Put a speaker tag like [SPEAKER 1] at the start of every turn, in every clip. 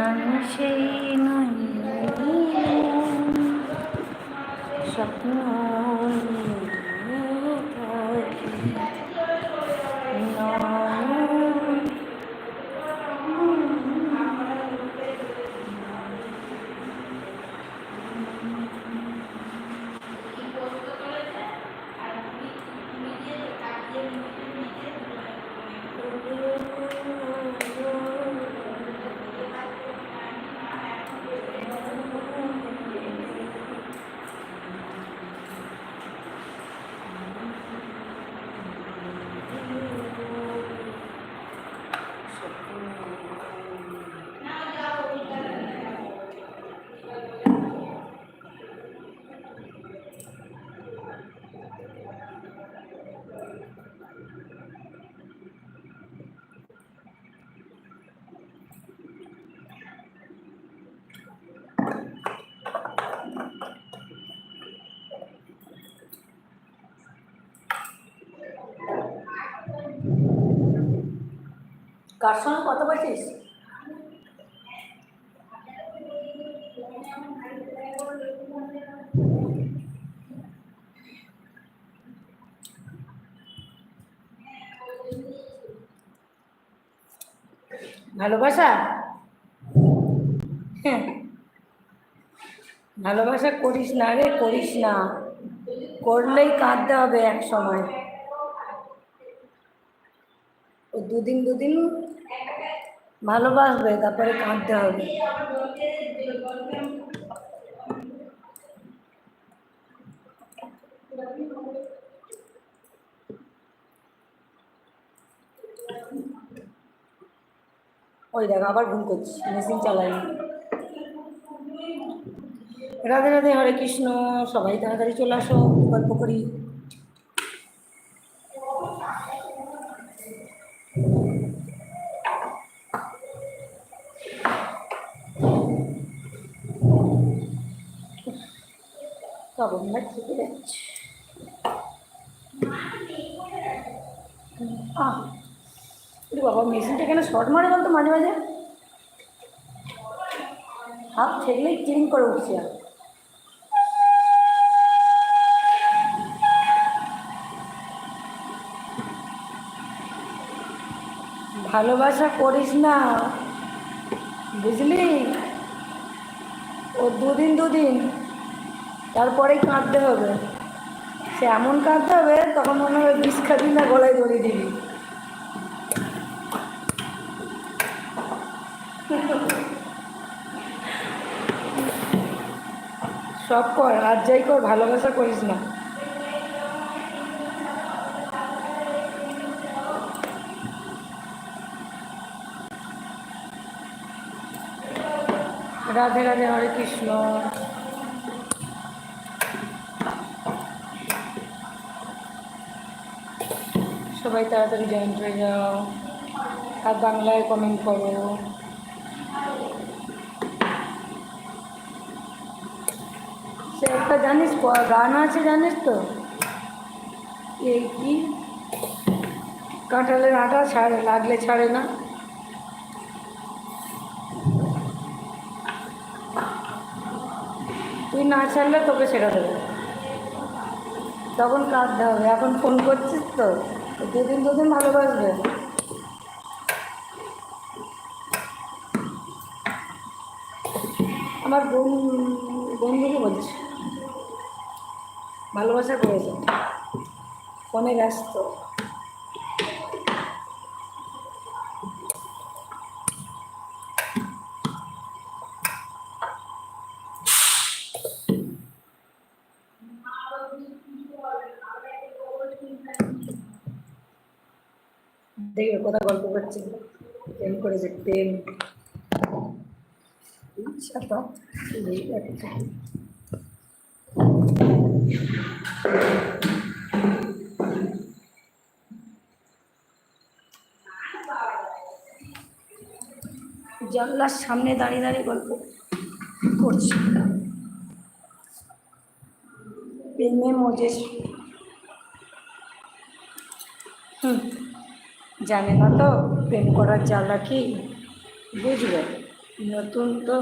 [SPEAKER 1] আমি
[SPEAKER 2] সেই নয়নে স্বপ্ন নিয়ে থাকি নয়ন
[SPEAKER 1] কার সঙ্গে কথা বলছিস? ভালোবাসা? ভালোবাসা করিস না রে, করিস না। করলেই কাঁদতে হবে এক সময়। দুদিন দুদিন ভালোবাসবে, তারপরে কাঁদতে হবে। ওই দেখো, আবার ভুল করছি মেশিন চালাই রাধে রাধে, হরে কৃষ্ণ, সবাই তাড়াতাড়ি চলে আসো, গল্প করি। কখন না থেকে যাচ্ছে বাবা, মেশিনটা কেন শর্ট মারে বলতো মাঝে মাঝে? হাত ঠেকলেই ক্লিন করে উঠছে ভালোবাসা করিস না, বুঝলি? ও দুদিন দুদিন তারপরেই কাঁদতে হবে। সে এমন কাঁদতে হবে, তখন মনে হবে বিষ খাবি না, গলায় দড়ি দিবি। সব কর, আর যাই কর, ভালোবাসা করিস না। রাধে রাধে, হরে কৃষ্ণ। সবাই তাড়াতাড়ি জয়েন হয়ে যাও। আর বাংলায় কমেন্ট করো। সে একটা জানিস গান আছে জানিস তো? এই কি? কাঁঠালের আটা ছাড়ে, লাগলে ছাড়ে না। তুই না ছাড়লে তোকে ছেড়ে দেবে। তখন কাঁদতে হবে। এখন ফোন করছিস তো? দুদিন দুদিন ভালোবাসবে। আমার বোন বন্ধুকে বলছি। ভালোবাসা করেছে। ফোনে ব্যস্ত। দেখবে কোথায় গল্প করছে। প্রেম করেছে, প্রেম। জানলার সামনে দাঁড়িয়ে দাঁড়িয়ে গল্প করছি। প্রেমে মজেস হুম জানে না তো প্রেম করার জ্বালা কি? বুঝবে? নতুন তো।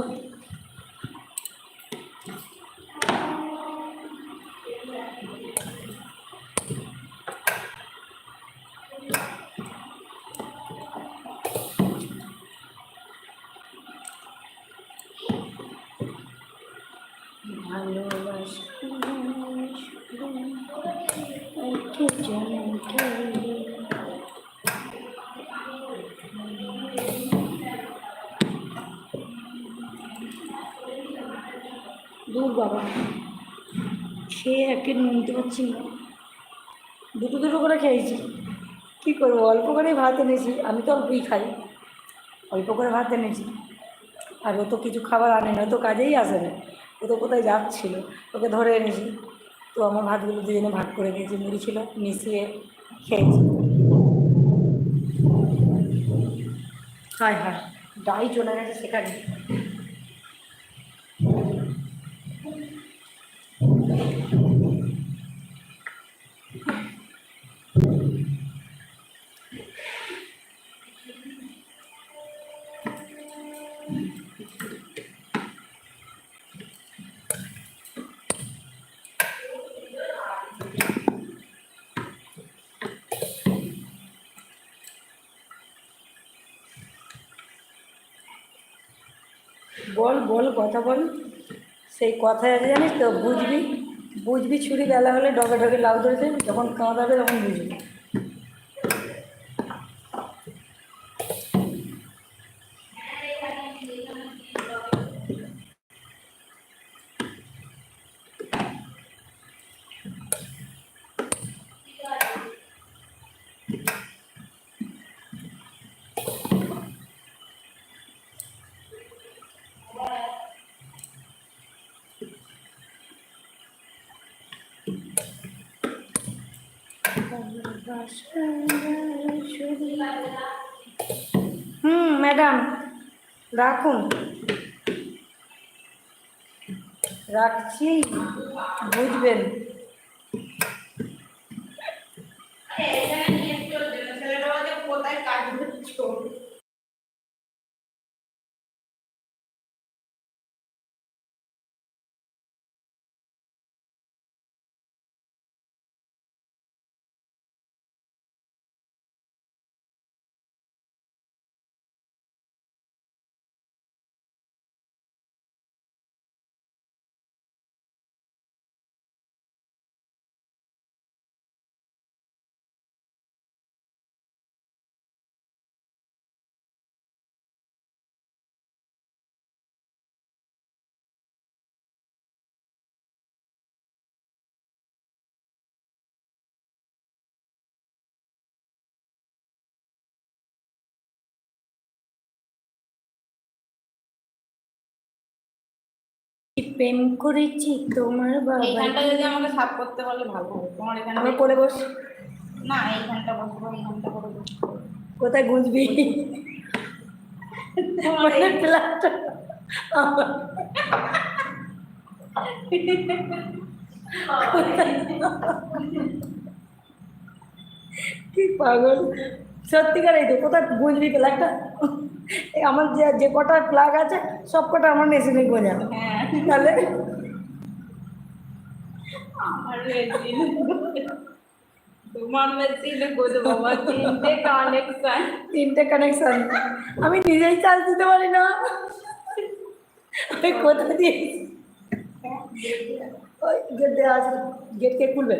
[SPEAKER 1] ভালোবাসা বাবা। খেয়ে একে নিতে পারছি না। দুটো দুটো করে খেয়েছি। কী করব? অল্প করেই ভাত এনেছি। আমি তো অল্পই খাই। অল্প করে ভাত এনেছি। আর ও তো কিছু খাবার আনে না। তো কাজেই আসে না। ও তো কোথায় যাচ্ছিল? ওকে ধরে এনেছি। তো আমার ভাতগুলো দুজনে ভাগ করে দিয়েছি। মুড়ি ছিল, মিশিয়ে খেয়েছি। হায় হায়, ডাই চলে গেছে সেখানে। বল বল, কথা বল। সেই কথায় আছে জানিস তো, বুঝবি বুঝবি, ছুরি বেলা হলে ডগে ডগে লাউ ধরেছে, যখন কাঁদাবে তখন বুঝবি। হুম ম্যাডাম রাখুন। রাখছি বুঝবেন। প্রেম করেছি তোমার বাবা
[SPEAKER 2] এইখানটা যদি আমাকে সাফ করতে বলে ভালো তোমার এখানে
[SPEAKER 1] আমার কোলে বস।
[SPEAKER 2] না এইখানটা বসবো এইখানটা করে বসবো
[SPEAKER 1] কোথায় গুঁজবি প্লাস্টার আমার কি পাগল? সত্যিকারই তো কোথায় গুঁজবি প্লাগটা আমার যে যে কটা প্লাগ আছে সব কটা আমার মেশিনে গোঁজা
[SPEAKER 2] হ্যাঁ
[SPEAKER 1] তাহলে?
[SPEAKER 2] আমার মেশিন তোমার বাবা তিনটে কানেকশন
[SPEAKER 1] তিনটে কানেকশন আমি নিজেই চার্জ দিতে পারি না। আমি কোথা দিয়ে ওই গেট দেওয়া আছে গেট কে খুলবে?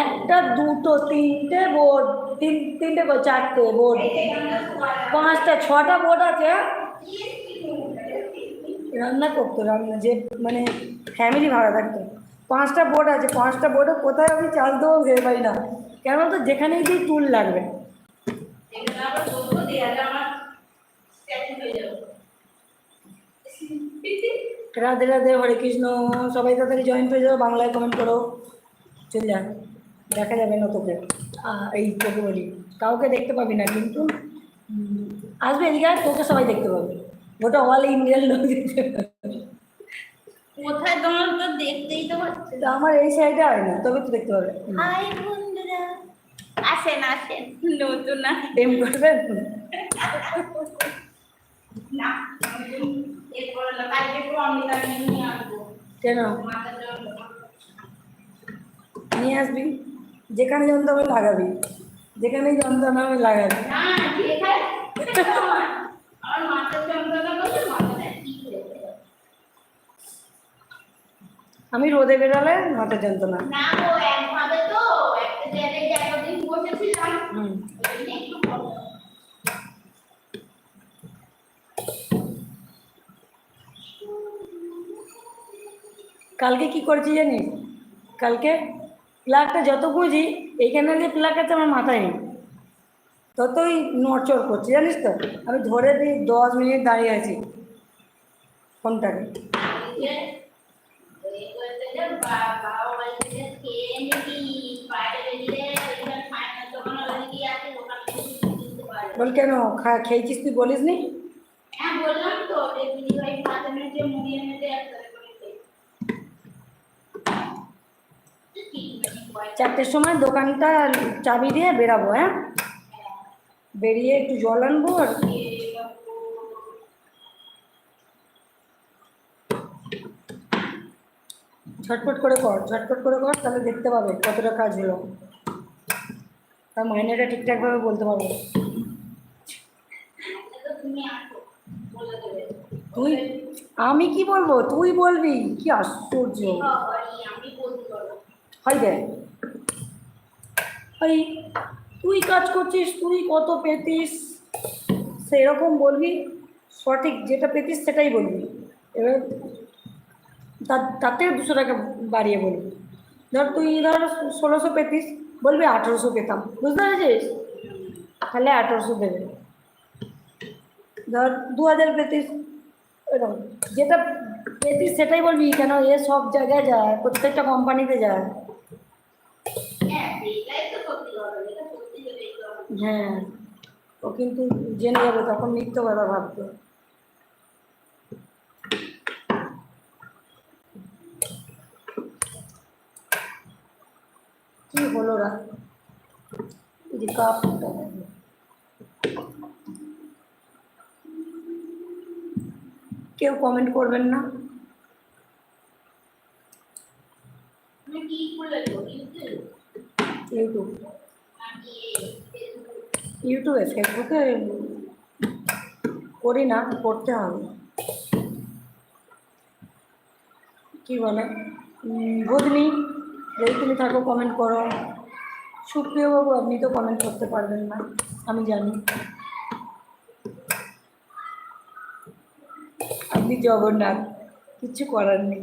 [SPEAKER 1] একটা দুটো তিনটে বোর্ড তিন তিনটে চারটে বোর্ড পাঁচটা ছটা বোর্ড আছে। রান্না করতো রান্না যে মানে ফ্যামিলি ভাড়া থাকতো। পাঁচটা বোর্ড আছে পাঁচটা বোর্ডে কোথায় আমি চার্জ দেবো ভেবে পাই না। কেন তো যেখানেই দিই টুল লাগবে। রাধে রাধে হরে কৃষ্ণ সবাই তাড়াতাড়ি জয়েন হয়ে যাও বাংলায় কমেন্ট করো। চলে যান দেখা যাবে না তোকে। এই তোকে বলি কাউকে দেখতে পাবি না কিন্তু আসবে এদিকে তোকে সবাই দেখতে পাবে। ওটা অল ইন্ডিয়ান লোক
[SPEAKER 2] কোথায় তোমার তো দেখতেই তো পাচ্ছি
[SPEAKER 1] তো আমার এই সাইডে হয় না তবে তো দেখতে পাবে।
[SPEAKER 2] হাই বন্ধুরা। আসেন আসেন। নতুন না।
[SPEAKER 1] এম করবেন?
[SPEAKER 2] না
[SPEAKER 1] কেন? নিয়ে আসবি? যেখানে যন্ত্রণা হবে লাগাবি। যেখানেই যন্ত্রণা হবে লাগাবি
[SPEAKER 2] না যেখানে আমার মাথার যন্ত্রণা করছে মাথাটা ঠিক হয়ে যাবে
[SPEAKER 1] আমি রোদে বেরালে মাথা যন্ত্রণা। কালকে কি করেছি জানিস? কালকে প্লাগটা যত বুঝি এইখানে যে প্লাগ আছে আমার মাথায় নেই। ততই নড়চড় করছে জানিস তো? আমি ধরে দিই দশ মিনিট দাঁড়িয়ে আছি। ফোনটাকে। বল কেন? খেয়েছিস তুই? বলিস নি?
[SPEAKER 2] হ্যাঁ বললাম তো মুড়ি
[SPEAKER 1] চারটের সময় দোকানটা চাবি দিয়ে বেরাবো হ্যাঁ? বেরিয়ে একটু জল আনব আর ঝটপট করে কর, ঝটপট করে কর, তাহলে দেখতে পাবে কতটা কাজ হলো। তার মাইনেটা ঠিকঠাকভাবে বলতে পারব। তুই, আমি কি বলব? তুই বলবি? কি আশ্চর্য। হয় দেখ। তুই কাজ করছিস, তুই কত পেতিস? সেরকম বলবি, সঠিক যেটা পেতিস সেটাই বলবি। এবার তার থেকে দুশো টাকা বাড়িয়ে বলবি। ধর তুই ধর ষোলোশো পেতিস, বলবি আঠেরোশো পেতাম। বুঝতে পেরেছিস? তাহলে আঠেরোশো দেবে ধর দু হাজার পেতিস, এরকম। যেটা পেতিস সেটাই বলবি, কেন এ সব জায়গায় যায়, প্রত্যেকটা কোম্পানিতে যায়।
[SPEAKER 2] হ্যাঁ।
[SPEAKER 1] হ্যাঁ ও কিন্তু জেনে যাবে, তখন মিথ্য কথা ভাবতো কি হলো রা এই যে কাপটা কেউ কমেন্ট করবেন না
[SPEAKER 2] তুমি কি খুলেছো ইউটিউব
[SPEAKER 1] ইউটিউব
[SPEAKER 2] নাকি ফেসবুক
[SPEAKER 1] ইউটিউবে ফেসবুকে করি না করতে হবে কি বলে উম, বুধনি যদি তুমি থাকো কমেন্ট করো। সুপ্রিয়বাবু আপনি তো কমেন্ট করতে পারবেন না, আমি জানি। আপনি জগন্নাথ কিচ্ছু করার নেই।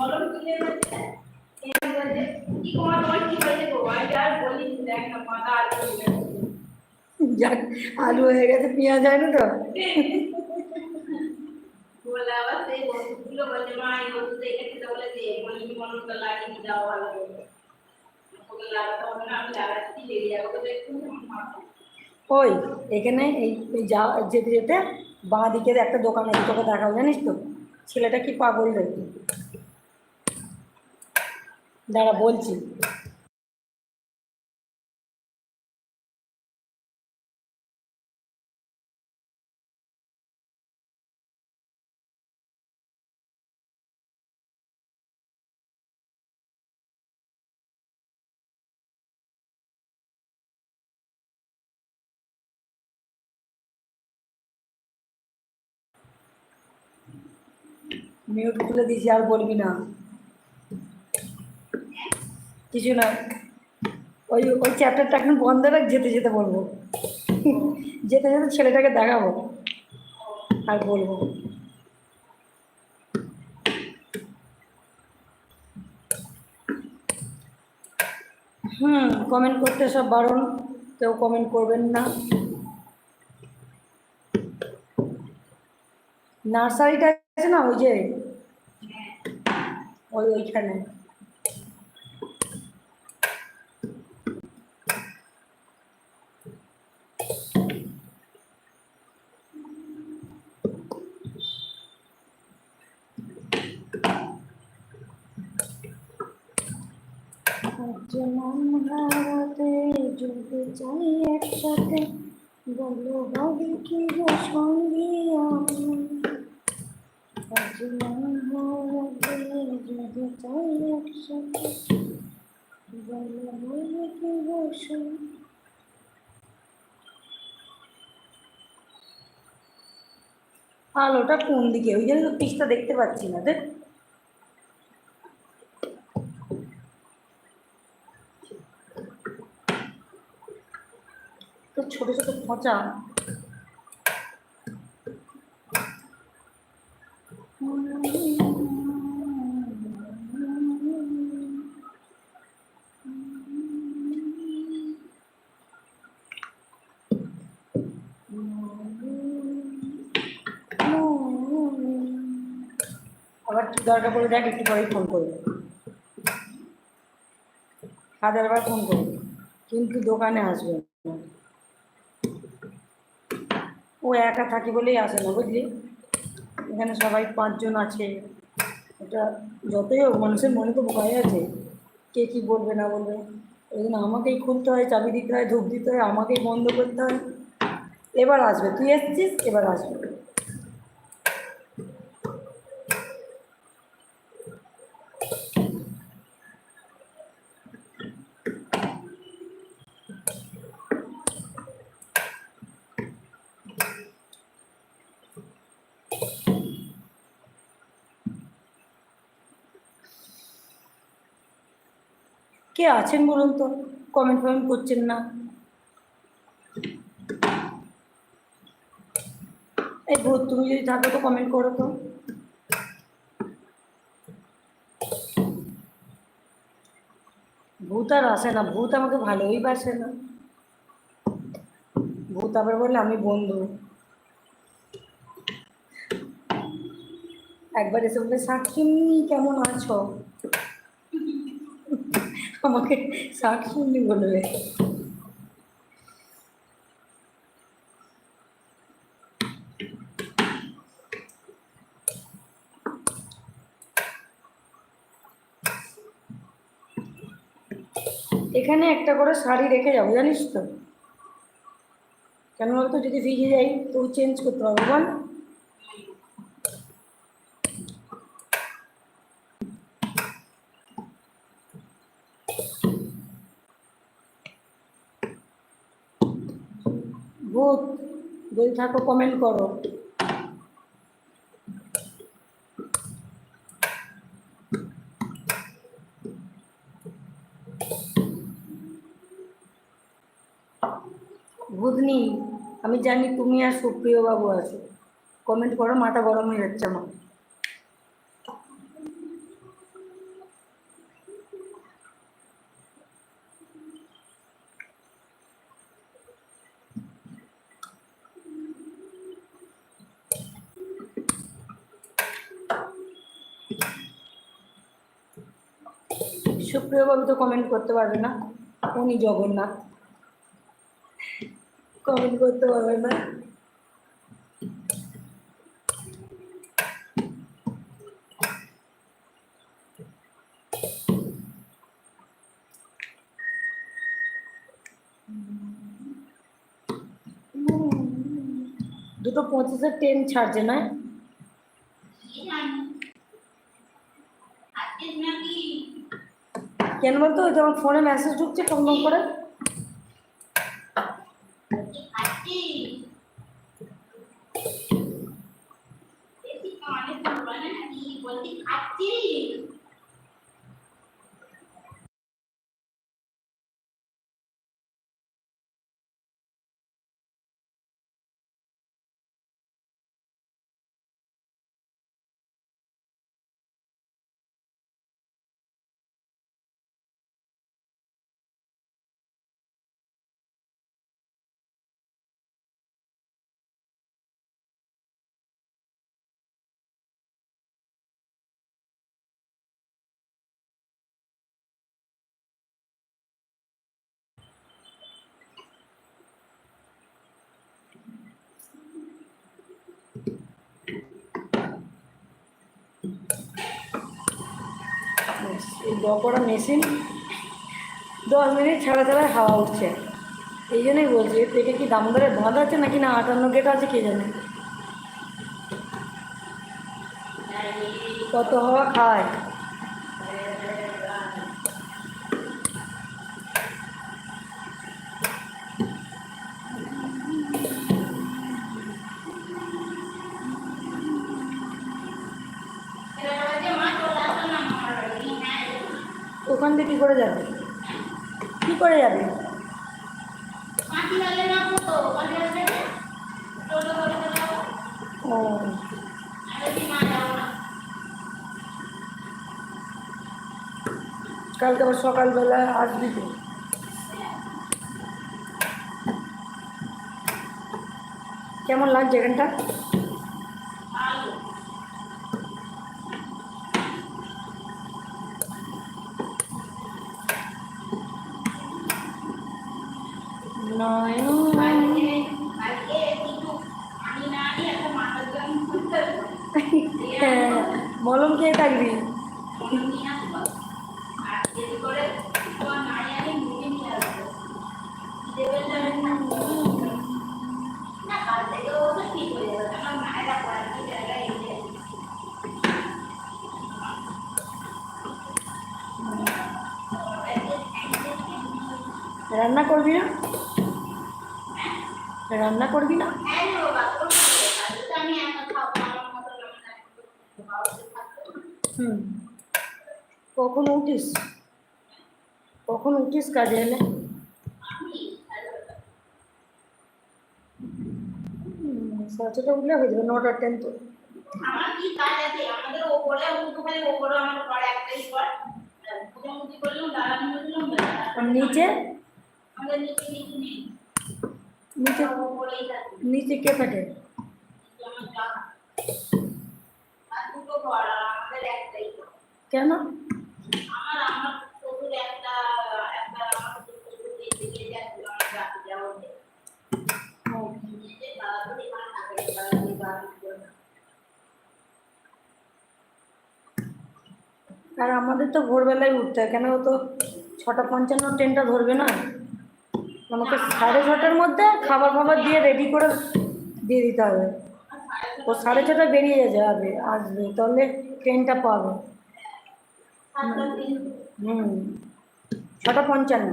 [SPEAKER 2] কিনে কি তোমার তোমার কি হয়েছে গো আর বলি দেখ না মাথা গেছে।
[SPEAKER 1] যাক আলু হয়ে গেছে পেঁয়াজ হয় না তো।
[SPEAKER 2] বলে আবার সেই ওষুধগুলো বলছে মা এই ওষুধ এখানে খেতে বলে দে বলি মলমটা লাগিয়ে দাও ভালো করে ওকে লাগাতে হবে না আমি লাগাচ্ছি বেরিয়ে যাব। তো একটু
[SPEAKER 1] ওই এখানে এই যা যেতে যেতে বাঁ দিকের একটা দোকান আছে তোকে দেখাও জানিস তো? ছেলেটা কি পাগল রে? দাঁড়া বলছি। মিউট তুলে দিয়েছি আর বলবি না। কিছু না। ওই ওই চ্যাপ্টারটা এখন বন্ধ রাখ যেতে যেতে বলব। যেতে যেতে ছেলেটাকে দেখাবো। আর বলব। হুম কমেন্ট করতে সব বারণ। কেউ কমেন্ট করবেন না। নার্সারিটা আছে না ওই যে? ওই ওইখানে। হারাতে যদি চাই একসাথে, বলো হবে কি গো যদি একসাথে, বলো হবে কি গো আলোটা কোন দিকে? ওই জন্য তো পিসটা দেখতে পাচ্ছি না, দেখ তো ছোট ছোট খোঁচা। আবার কি দরকার পড়ে দেখ, একটু পরেই ফোন করবে হাজারবার ফোন করবে। কিন্তু দোকানে আসবে না। ও একা থাকি বলেই আসে না, বুঝলি? এখানে সবাই পাঁচজন আছে। এটা যতই হোক, মানুষের মনে তো ভয় আছে। কে কী বলবে, না বলবে? ওই জন্য আমাকেই খুলতে হয়, চাবি দিতে হয়, ধূপ দিতে হয়, আমাকেই বন্ধ করতে হয়। এবার আসবে, তুই এসছিস, এবার আসবে। কে আছেন বলুন তো? কমেন্ট ফমেন্ট করছেন না। এই ভূত, তুমি যদি থাকো তো কমেন্ট করো তো। ভূত আর আসে না, ভূত আমাকে ভালোই বাসে না। ভূত আবার বললে আমি বন্ধু। একবার এসে বলে সাক্ষিনী কেমন আছো? আমাকে সাক্ষিনী বলবে। এখানে একটা করে শাড়ি রেখে যাব, জানিস তো? কেন বলতো, যদি ভিজে যাই তো চেঞ্জ করতে হবে, বল। ভূত, যদি থাকো কমেন্ট করো। ভূতনি, আমি জানি তুমি আর সুপ্রিয় বাবু আছো। কমেন্ট করো, মাথা গরম হয়ে যাচ্ছে আমার। সুপ্রিয় বাবু তো কমেন্ট করতে পারবে না। উনি জগন্নাথ। কমেন্ট করতে পারবে না। দুটো পঁচিশের ট্রেন ছাড়ছে না
[SPEAKER 2] আজকে নাকি
[SPEAKER 1] কেন বলতো? ওই তোমার ফোনে মেসেজ ঢুকছে টং টং করে
[SPEAKER 2] খাচ্ছি বেশি কানে শুনবা না নাকি বলছি খাচ্ছি
[SPEAKER 1] ব্যাস, এই ব করা মেশিন। দশ মিনিট ছাড়া ছাড়া হাওয়া উঠছে। এই জন্যই বলছি থেকে কি দামোদরে বাঁধ আছে নাকি না আটান্ন গেট আছে কে জানে? কত হাওয়া খায়
[SPEAKER 2] এরা যে মা চলে আসো না আমার বাড়ি হ্যাঁ
[SPEAKER 1] ওখান থেকে কী করে যাবে কী করে যাবে
[SPEAKER 2] মাটি লাগে না তো ওখানে আসবে টোটো করে যাব
[SPEAKER 1] কালকে আবার সকালবেলা আসবি তো। কেমন লাগছে এখানটা? রান্না করবি না? রান্না করবি না? হুম। কখন উঠিস? কখন উঠিস কাজে এলে? সাড়ে উঠলে হয়ে যাবে, নটার ট্রেন তো।
[SPEAKER 2] আমার
[SPEAKER 1] নিচে?
[SPEAKER 2] নিচে
[SPEAKER 1] কে থাকে? কেন? আর আমাদের তো ভোরবেলায় উঠতে হয়। কেন ও তো ছটা পঞ্চান্ন ট্রেনটা ধরবে না? আমাকে সাড়ে ছটার মধ্যে খাবার ফাবার দিয়ে রেডি করে দিয়ে দিতে হবে। ও সাড়ে ছটায় বেরিয়ে যাবে আসবে, তাহলে ট্রেনটা পাবে। হুম, ছটা পঞ্চান্ন।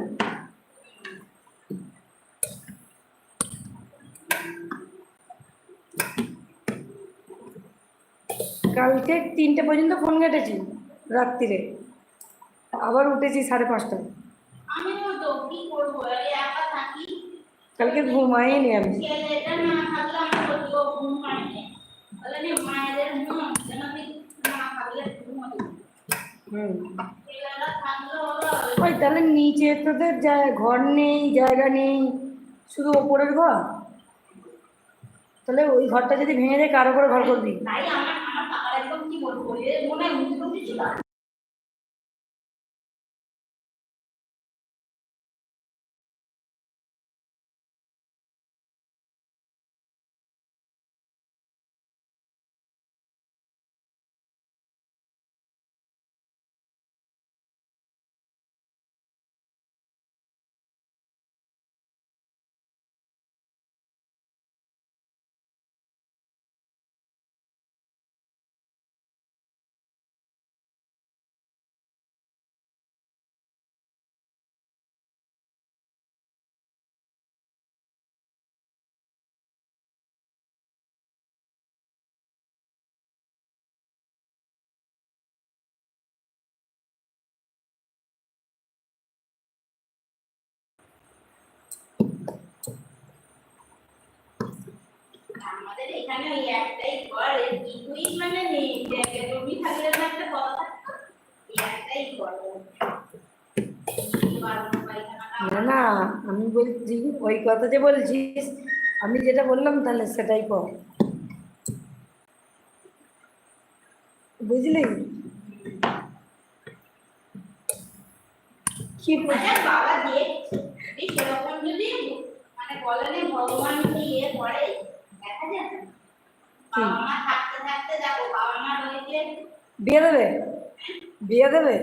[SPEAKER 1] কালকে তিনটে পর্যন্ত ফোন কেটেছি রাত্রিরে আবার উঠেছি সাড়ে পাঁচটায়।
[SPEAKER 2] আমিও তো কি
[SPEAKER 1] কালকে ঘুমাইনি আমি। ওই তাহলে নিচে তোদের ঘর নেই জায়গা নেই শুধু ওপরের ঘর? তাহলে ওই ঘরটা যদি ভেঙে যায় কারও করে ঘর করবি?
[SPEAKER 2] আমাদের এখানে ওই একটাই ঘর এর কিছুই মানে নেই। রবি থাকলে না একটা কথা থাকতো। একটাই ঘর।
[SPEAKER 1] না না আমি বলছি ওই কথা যে বলছিস আমি যেটা বললাম তাহলে সেটাই কর। বুঝলি? কি
[SPEAKER 2] বাবা দেখছে যদি সেরকম যদি মানে বলেনি ভগবান কি ইয়ে
[SPEAKER 1] বিয়ে দেবে? বিয়ে দেবে?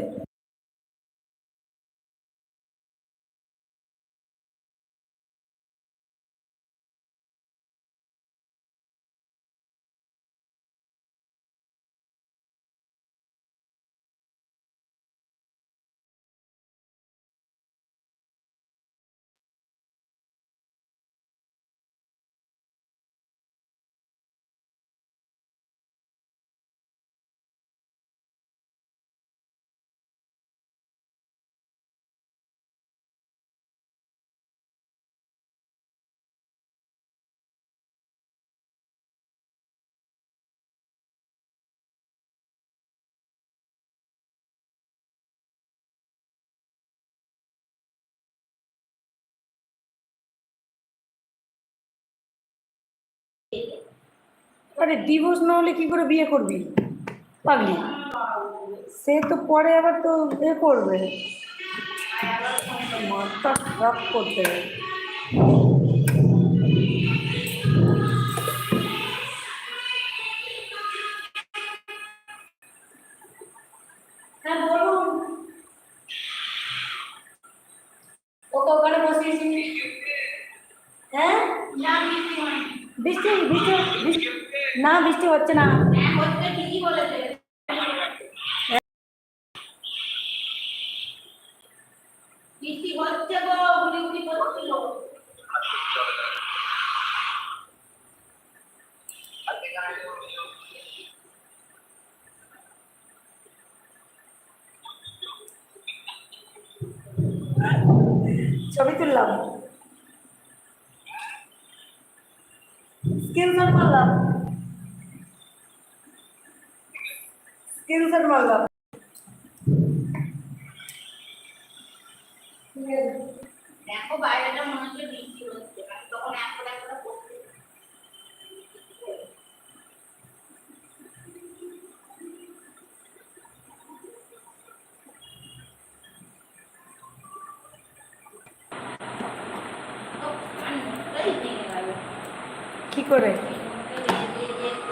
[SPEAKER 1] আরে ডিভোর্স না হলে কি করে বিয়ে করবি? পাগলি। সে তো পরে আবার তো এ করবে। মাথা খারাপ করতে হবে। হ্যাঁ বলুন ওকে ওখানে বসিয়েছি হ্যাঁ
[SPEAKER 2] না বৃষ্টি হয়নি
[SPEAKER 1] বৃষ্টি বৃষ্টি বৃষ্টি না বৃষ্টি হচ্ছে না
[SPEAKER 2] হ্যাঁ হচ্ছে ঠিকই বলেছে বৃষ্টি হচ্ছে গো গুলি গুলি করছিল
[SPEAKER 1] ছবি তুললাম স্ক্রিনশট মারলাম স্ক্রিনশট মারলাম ঠিক আছে।
[SPEAKER 2] দেখো বাইরেটা মনে হচ্ছে বৃষ্টি হচ্ছে মানে তখন একটা একটা পড়ছে ও, আমি মুখটাই ভেঙে গেল।
[SPEAKER 1] কি করে
[SPEAKER 2] মুখটা ভেঙে দিয়ে দিয়ে-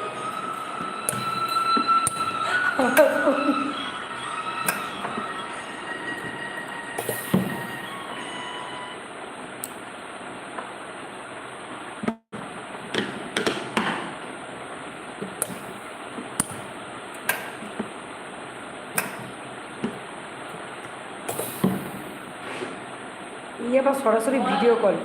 [SPEAKER 1] ইয়ে আবার সরাসরি ভিডিও কল